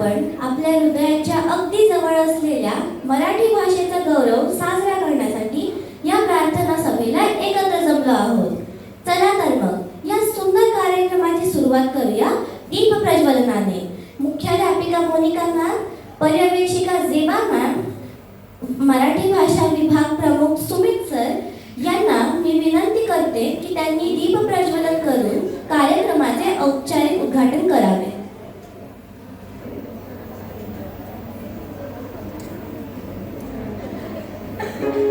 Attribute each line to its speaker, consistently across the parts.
Speaker 1: आपण आपल्या हृदयाच्या अगदी जवळ असलेल्या मराठी भाषेचा गौरव साजरा करण्यासाठी या प्रार्थना सभेला एकत्र जमलो आहोत. चला तर मग या सुंदर कार्यक्रमाची सुरुवात करूया दीप प्रज्वलनाने. मुख्याध्यापिका मोनिका मॅम पर्यवेक्षिका जेबा मॅम मराठी भाषा विभाग प्रमुख सुमित सर यांना मी विनंती करते की त्यांनी दीप प्रज्वलन करून कार्यक्रमाचे औपचारिक उद्घाटन करावे.
Speaker 2: Thank you.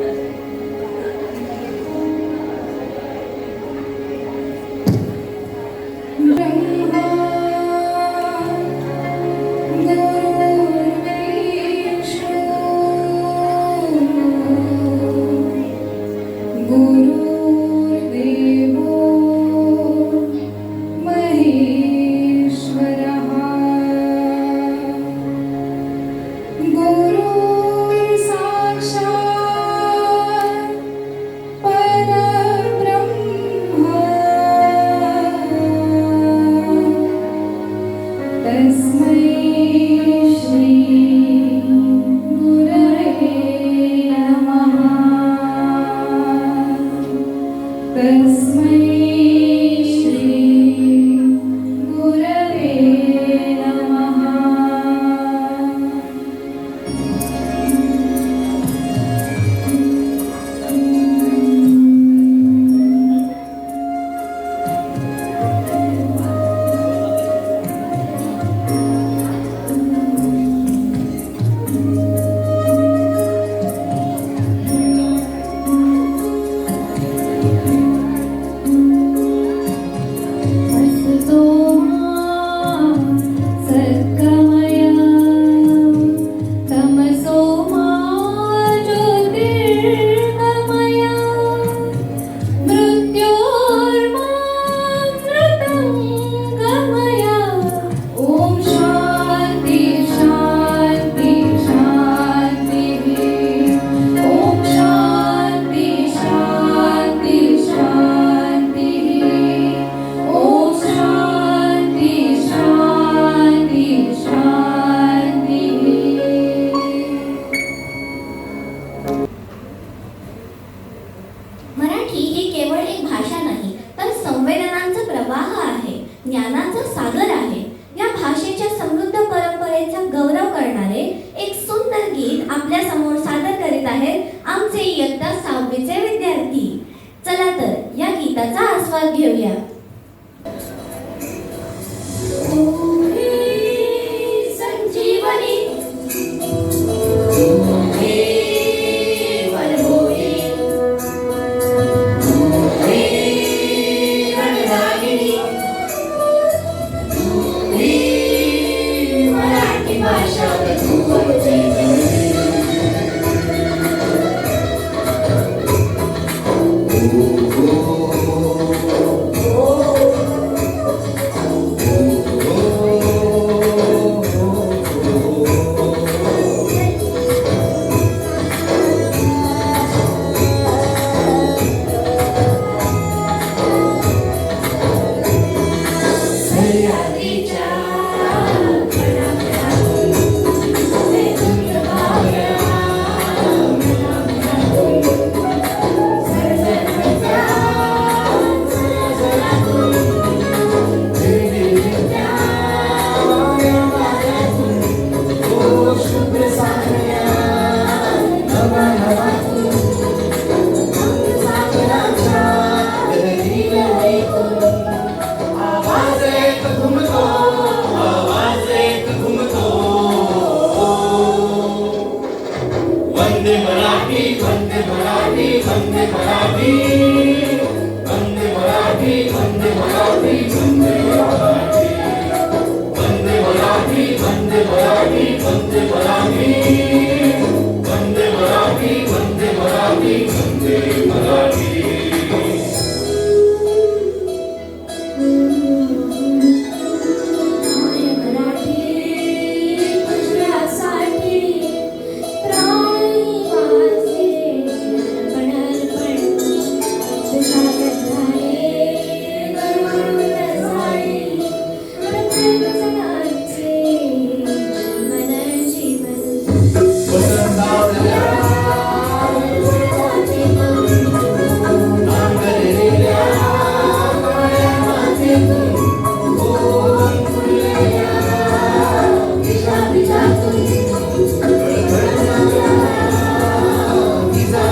Speaker 1: की ही केवळ एक भाषा नाही तर संवेदनांचा प्रवाह आहे ज्ञानाचा सागर आहे. या भाषेच्या समृद्ध परंपरेचा गौरव करणारे एक सुंदर गीत आपल्यासमोर सादर करीत आहेत आमचे इयत्ता सहावीचे विद्यार्थी. चला तर या गीताचा आस्वाद घेऊया.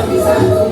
Speaker 1: Amém.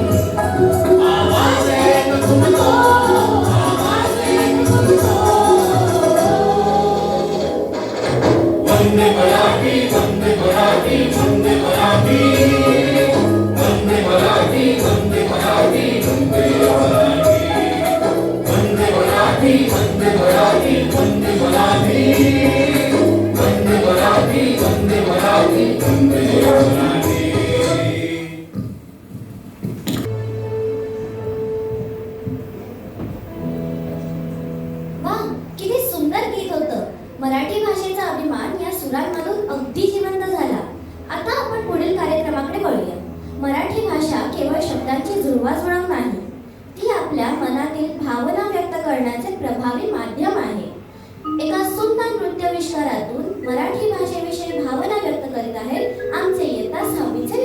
Speaker 1: केवळ शब्दांची जुळवाजुळव नाही. ती आपल्या मनातील भावना व्यक्त करण्याचे प्रभावी माध्यम आहे. एका सुंदर नृत्यविष्कारातून मराठी भाषेविषयी भावना व्यक्त करीत आहेत आमचे येता सहावीचे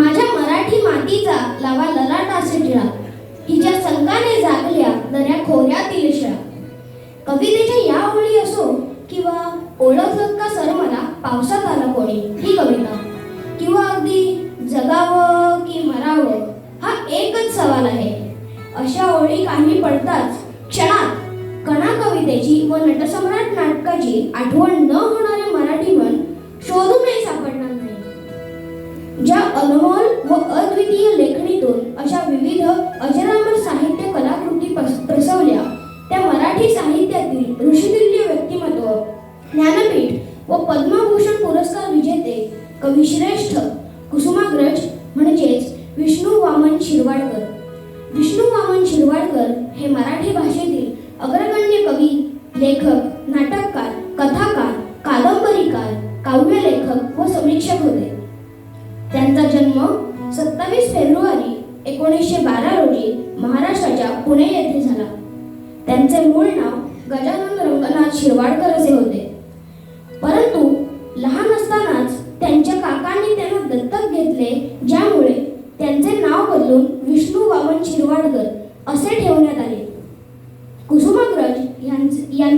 Speaker 3: माझ्या मराठी मातीचा लावा ललाटाचे टिळा. हिच्या संकाने जागल्या दऱ्या खोऱ्यातील शिळा. कवितेच्या या ओळी असो किंवा ओळखलं का सर मला पावसात आला कोणी? ही कविता. किंवा अगदी जगावं की मरावं हा एकच सवाल आहे. अशा ओळी काही पडताच क्षणात कणा कवितेची व नटसम्राट नाटकाची आठवण न होणारे मराठी मन शोधूनही सापडणार ज्या अनमोल व अद्वितीय लेखणीतून अशा विविध अजरामर साहित्य कलाकृती पस- प्रसवल्या. त्या मराठी साहित्यातील ऋषितुल्य व्यक्तिमत्व ज्ञानपीठ व पद्मभूषण पुरस्कार विजेते कविश्रेष्ठ कुसुमाग्रज म्हणजेच विष्णू वामन शिरवाडकर. विष्णू वामन शिरवाडकर हे मराठी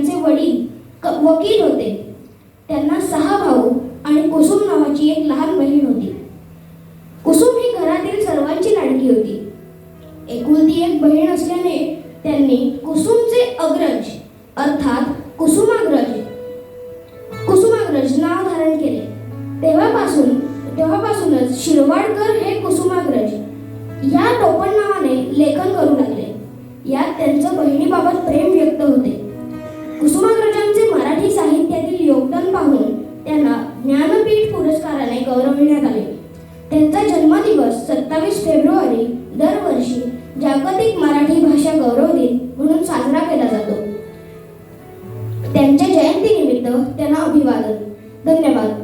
Speaker 3: यांचे वडील वकील होते. त्यांना सहा भाऊ जागतिक मराठी भाषा गौरव दिन म्हणून साजरा केला जातो. त्यांच्या जयंतीनिमित्त त्यांना अभिवादन. धन्यवाद.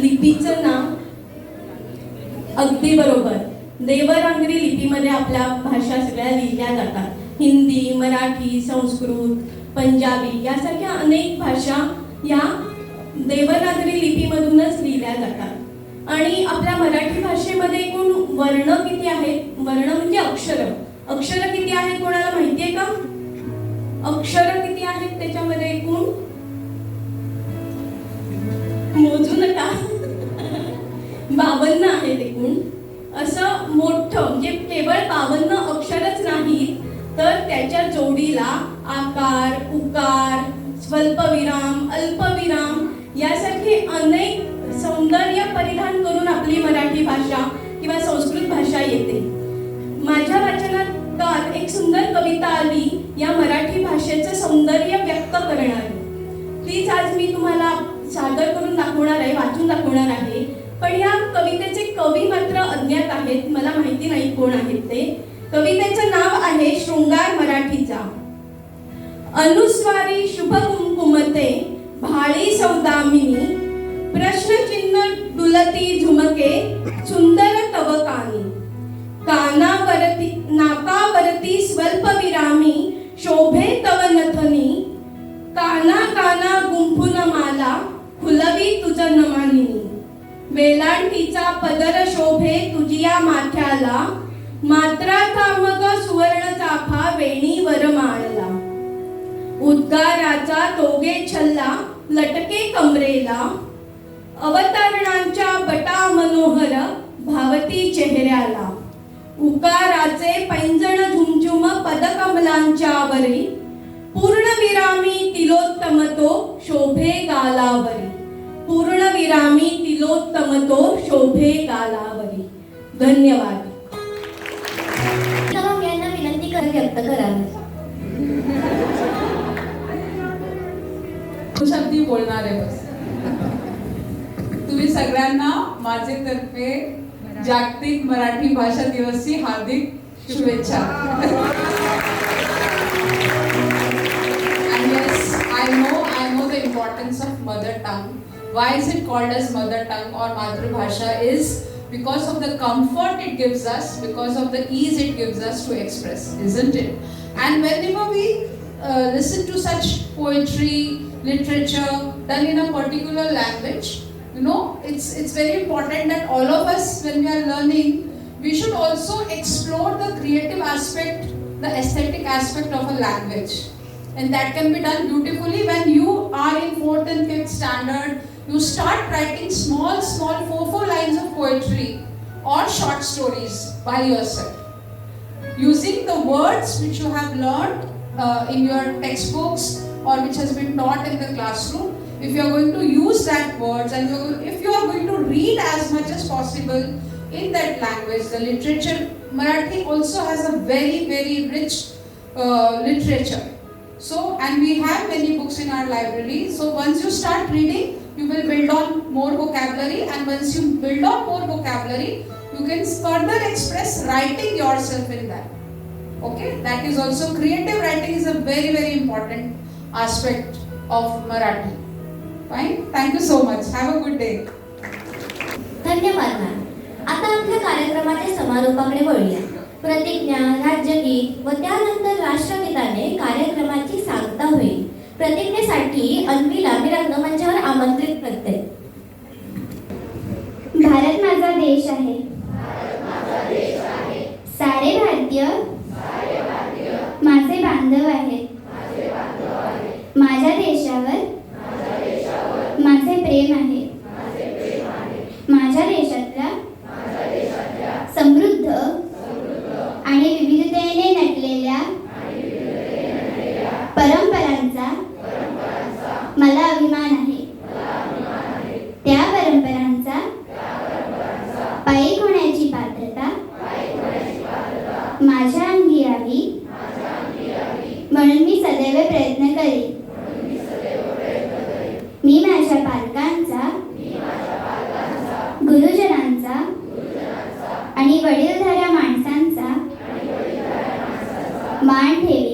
Speaker 4: लिपीचं नाव अगदी बरोबर. देवरांगरी लिपीमध्ये आपल्या भाषा सगळ्या लिहिल्या जातात. हिंदी मराठी संस्कृत पंजाबी यासारख्या अनेक भाषा या देवनागरी लिपीमधूनच लिहिल्या जातात. आणि आपल्या मराठी भाषेमध्ये एकूण वर्ण किती आहेत वर्ण म्हणजे अक्षर. अक्षर किती आहेत कोणाला माहिती आहे का? अक्षर किती आहेत त्याच्यामध्ये एकूण? मोजू नका. बावन्न आहेत एकूण. असं मोठं म्हणजे केवळ बावन्न अक्षरच नाहीत तर त्याच्या जोडीला आकार उकार स्वल्पविराम अल्पविराम यासारखे अनेक सौंदर्य परिधान करून आपली मराठी भाषा किंवा संस्कृत भाषा येते. माझ्या वाचनात एक सुंदर कविता आली या मराठी भाषेचं सौंदर्य व्यक्त करणारी. तीच आज मी तुम्हाला सादर करून दाखवणार आहे वाचून दाखवणार आहे. पण या कवितेचे कवी मात्र अज्ञात आहेत. मला माहिती नाही कोण आहेत ते. कवितेचं नाव आहे शृंगार मराठीचा. अनुस्वारी शुभ कुंकुमते भाळी सौदामिनी प्रश्नचिन्ह डुलती झुमके सुंदर तवकानी. कानावरती नाकावरती स्वल्प विरामी शोभे तव नथनी. काना काना गुंफुन माला खुलवी तुझ नमानिनी वेलांटीचा पदर शोभे तुझिया माथ्याला. मात्रा थांबग सुवर्ण चाफा वेणीवर माळला. उद्गाराचा तोगे छल्ला लटके कमरेला. अवतरणांच्या बटा मनोहर भावती चेहऱ्याला. उकाराचे पैंजण झुमझुम पदकमलांच्या वरी पूर्णविरामी तिलोत्तम तो शोभे गालावरी. पूर्णविरामी तिलोत्तम तो शोभे गालावरी धन्यवाद.
Speaker 1: यांना विनंती कर व्यक्त करावी.
Speaker 5: शब्दी बोलणार आहे बस. तुम्ही सगळ्यांना माझे तर्फे जागतिक मराठी भाषा दिवसची हार्दिक शुभेच्छा. I know, I know the importance of mother tongue. Why is it called as mother tongue or Madhur is because of the comfort it gives us, because of the ease it gives us to express, isn't it? And whenever we uh, listen to such poetry, literature done in a particular language, you know, it's it's very important that all of us, when we are learning, we should also explore the creative aspect, the aesthetic aspect of a language. And that can be done beautifully when you are in fourth and fifth standard. You start writing small, small four, four lines of poetry or short stories by yourself. Using the words which you have learned uh, in your textbooks or which has been taught in the classroom, if you are going to use that words and if you are going to read as much as possible in that language, the literature, Marathi also has a very, very rich uh, literature. So, and we have many books in our library. So, once you start reading, you will build on more vocabulary, and once you build on more vocabulary, you can further express writing yourself in that. Okay, that is also creative writing is a very, very important aspect of Marathi. Fine, thank you so much. Have a good day.
Speaker 1: धन्यवाद ma'am आता आपल्या कार्यक्रमाच्या समारोपाकडे वळूया प्रतिज्ञा राज्यगीत व त्यानंतर राष्ट्रगीताने कार्यक्रमाची सांगता होईल प्रतिज्ञेसाठी अन्वीला मी रंगमंचावर आमंत्रित करते.
Speaker 3: भारत माझा देश आहे. सारे भारतीय वडीलधाऱ्या माणसांचा
Speaker 2: मान ठेवी.